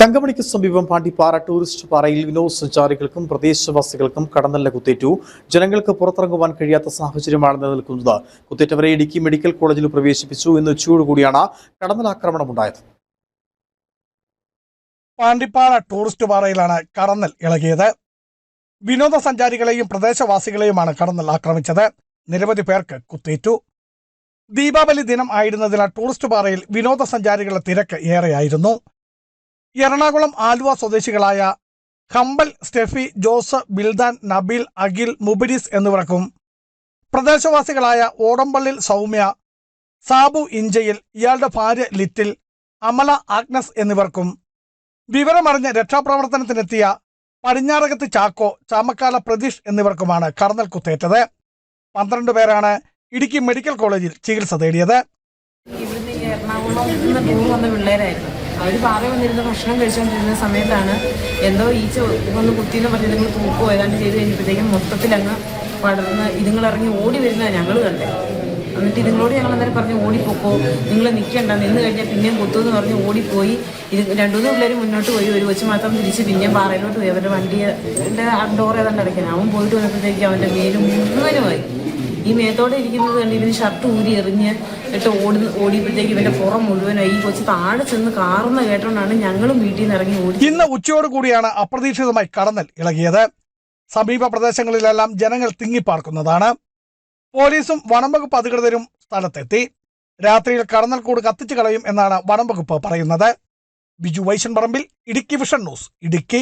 തങ്കമണിക്ക് സമീപം പാണ്ടിപ്പാറ ടൂറിസ്റ്റ് പാറയിൽ വിനോദസഞ്ചാരികൾക്കും പ്രദേശവാസികൾക്കും കടന്നല്ല കുത്തേറ്റു. ജനങ്ങൾക്ക് പുറത്തിറങ്ങുവാൻ കഴിയാത്ത സാഹചര്യമാണ് നിലനിൽക്കുന്നത്. കുത്തേറ്റവരെ ഇടുക്കി മെഡിക്കൽ കോളേജിൽ പ്രവേശിപ്പിച്ചു ഇന്ന് ഉച്ചയോടുകൂടിയാണ് കടന്നലാക്രമണമുണ്ടായത്. പാണ്ടിപ്പാറ ടൂറിസ്റ്റ് പാറയിലാണ് കടന്നൽ ഇളകിയത്. വിനോദസഞ്ചാരികളെയും പ്രദേശവാസികളെയുമാണ് കടന്നൽ ആക്രമിച്ചത്. നിരവധി പേർക്ക് കുത്തേറ്റു. ദീപാവലി ദിനം ആയിരുന്നതിനാൽ ടൂറിസ്റ്റ് പാറയിൽ വിനോദസഞ്ചാരികളുടെ തിരക്ക് ഏറെയായിരുന്നു. എറണാകുളം ആലുവ സ്വദേശികളായ ഹമ്പൽ സ്റ്റെഫി ജോസ് ബിൽദാൻ നബീൽ അഖിൽ മുബിരിസ് എന്നിവർക്കും പ്രദേശവാസികളായ ഓടമ്പള്ളിൽ സൗമ്യ സാബു ഇഞ്ചയിൽ ഇയാളുടെ ഭാര്യ ലിറ്റിൽ അമല ആഗ്നസ് എന്നിവർക്കും വിവരമറിഞ്ഞ് രക്ഷാപ്രവർത്തനത്തിനെത്തിയ പടിഞ്ഞാറകത്ത് ചാക്കോ ചാമക്കാല പ്രതീഷ് എന്നിവർക്കുമാണ് കടന്നൽ കുത്തേറ്റത്. പന്ത്രണ്ട് പേരാണ് ഇടുക്കി മെഡിക്കൽ കോളേജിൽ ചികിത്സ തേടിയത്. എറണാകുളം നിന്ന് പിള്ളേരായിരുന്നു. അവർ പാറ വന്നിരുന്ന ഭക്ഷണം കഴിച്ചുകൊണ്ടിരുന്ന സമയത്താണ് എന്തോ ഈച്ച ഒന്ന് കുത്തിയെന്ന് പറഞ്ഞ് നിങ്ങൾ തൂക്കോ ഏതാണ്ട് ചെയ്ത് കഴിഞ്ഞപ്പോഴത്തേക്കും മൊത്തത്തിലങ്ങ് പടർന്ന് ഇതുങ്ങളിറങ്ങി ഓടി വരുന്നത് ഞങ്ങൾ കണ്ടേ. എന്നിട്ട് ഇതുങ്ങളോട് ഞങ്ങൾ അന്നേരം പറഞ്ഞ് ഓടിപ്പോക്കോ നിങ്ങൾ നിൽക്കണ്ട നിന്ന് കഴിഞ്ഞാൽ പിന്നെയും കുത്തുമെന്ന് പറഞ്ഞ് ഓടിപ്പോയി. ഇത് രണ്ടുമൂന്ന് പിള്ളേർ മുന്നോട്ട് പോയി ഒരു കൊച്ചു മാത്രം തിരിച്ച് പിന്നെയും പാറയിലോട്ട് പോയി. അവരുടെ വണ്ടിയുടെ ഡോർ ഏതാണ്ട് അടയ്ക്കാൻ. അവൻ പോയിട്ട് വന്നപ്പോഴത്തേക്കും അവന്റെ മേലും മുഴുവനുമായി. ഈ മേത്തോടെ ഇരിക്കുന്നത് കണ്ട് ഇവന് ഷർട്ട് ഊരി എറിഞ്ഞ് ഇട്ട് ഓടി ഓടിയപ്പോഴത്തേക്ക് ഇവന്റെ പുറം മുഴുവനായി. ഈ കൊച്ചു താഴെ ചെന്ന് കാറുന്ന കേട്ടോണ്ടാണ് ഞങ്ങളും വീട്ടിൽ നിന്ന് ഇറങ്ങി ഓടി ഇന്ന് ഉച്ചയോട് കൂടിയാണ് അപ്രതീക്ഷിതമായി കടന്നൽ ഇളകിയത്. സമീപ പ്രദേശങ്ങളിലെല്ലാം ജനങ്ങൾ തിങ്ങിപ്പാർക്കുന്നതാണ്. പോലീസും വനംവകുപ്പ് അധികൃതരും സ്ഥലത്തെത്തി. രാത്രിയിൽ കടന്നൽ കൂട് കത്തിച്ചു കളയും എന്നാണ് വനംവകുപ്പ് പറയുന്നത്. Biju Vaishan Parambil Idukki vision news Idukki.